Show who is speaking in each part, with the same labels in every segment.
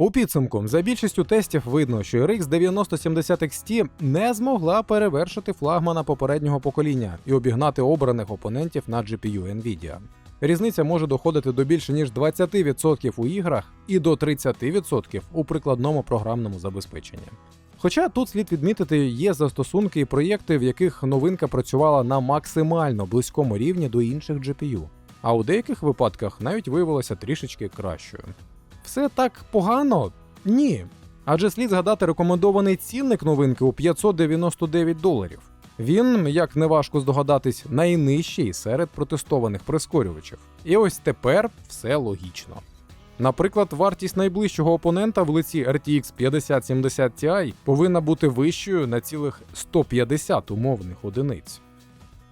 Speaker 1: У підсумку, за більшістю тестів видно, що RX 9070 XT не змогла перевершити флагмана попереднього покоління і обігнати обраних опонентів на GPU Nvidia. Різниця може доходити до більше ніж 20% у іграх і до 30% у прикладному програмному забезпеченні. Хоча тут слід відмітити, є застосунки і проєкти, в яких новинка працювала на максимально близькому рівні до інших GPU, а у деяких випадках навіть виявилася трішечки кращою. Все так погано? Ні. Адже слід згадати рекомендований цінник новинки у 599 доларів. Він, як неважко здогадатись, найнижчий серед протестованих прискорювачів. І ось тепер все логічно. Наприклад, вартість найближчого опонента в лиці RTX 5070 Ti повинна бути вищою на цілих 150 умовних одиниць.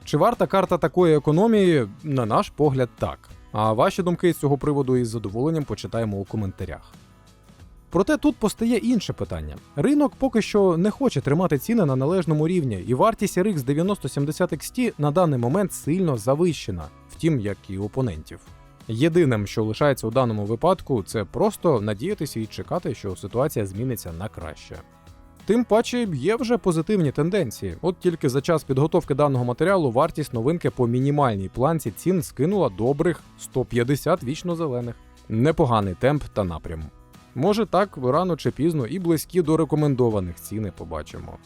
Speaker 1: Чи варта карта такої економії, на наш погляд, так. А ваші думки з цього приводу із задоволенням почитаємо у коментарях. Проте тут постає інше питання. Ринок поки що не хоче тримати ціни на належному рівні, і вартість RX 9070 XT на даний момент сильно завищена, втім, як і опонентів. Єдиним, що лишається у даному випадку, це просто надіятися і чекати, що ситуація зміниться на краще. Тим паче є вже позитивні тенденції. От тільки за час підготовки даного матеріалу вартість новинки по мінімальній планці цін скинула добрих 150 вічно зелених. Непоганий темп та напрям. Може так, рано чи пізно і близькі до рекомендованих ціни побачимо.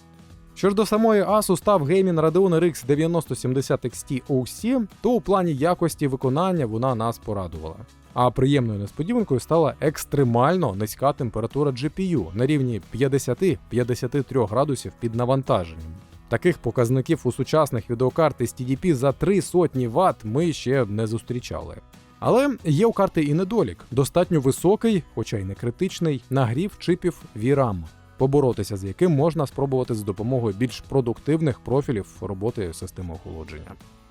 Speaker 1: Що ж до самої Asus став Gaming Radeon RX 9070 XT OC, то у плані якості виконання вона нас порадувала. А приємною несподіванкою стала екстремально низька температура GPU на рівні 50-53 градусів під навантаженням. Таких показників у сучасних відеокарт із TDP за 3 сотні Вт ми ще не зустрічали. Але є у карти і недолік: достатньо високий, хоча й не критичний, нагрів чипів VRAM, поборотися з яким можна спробувати з допомогою більш продуктивних профілів роботи системи охолодження.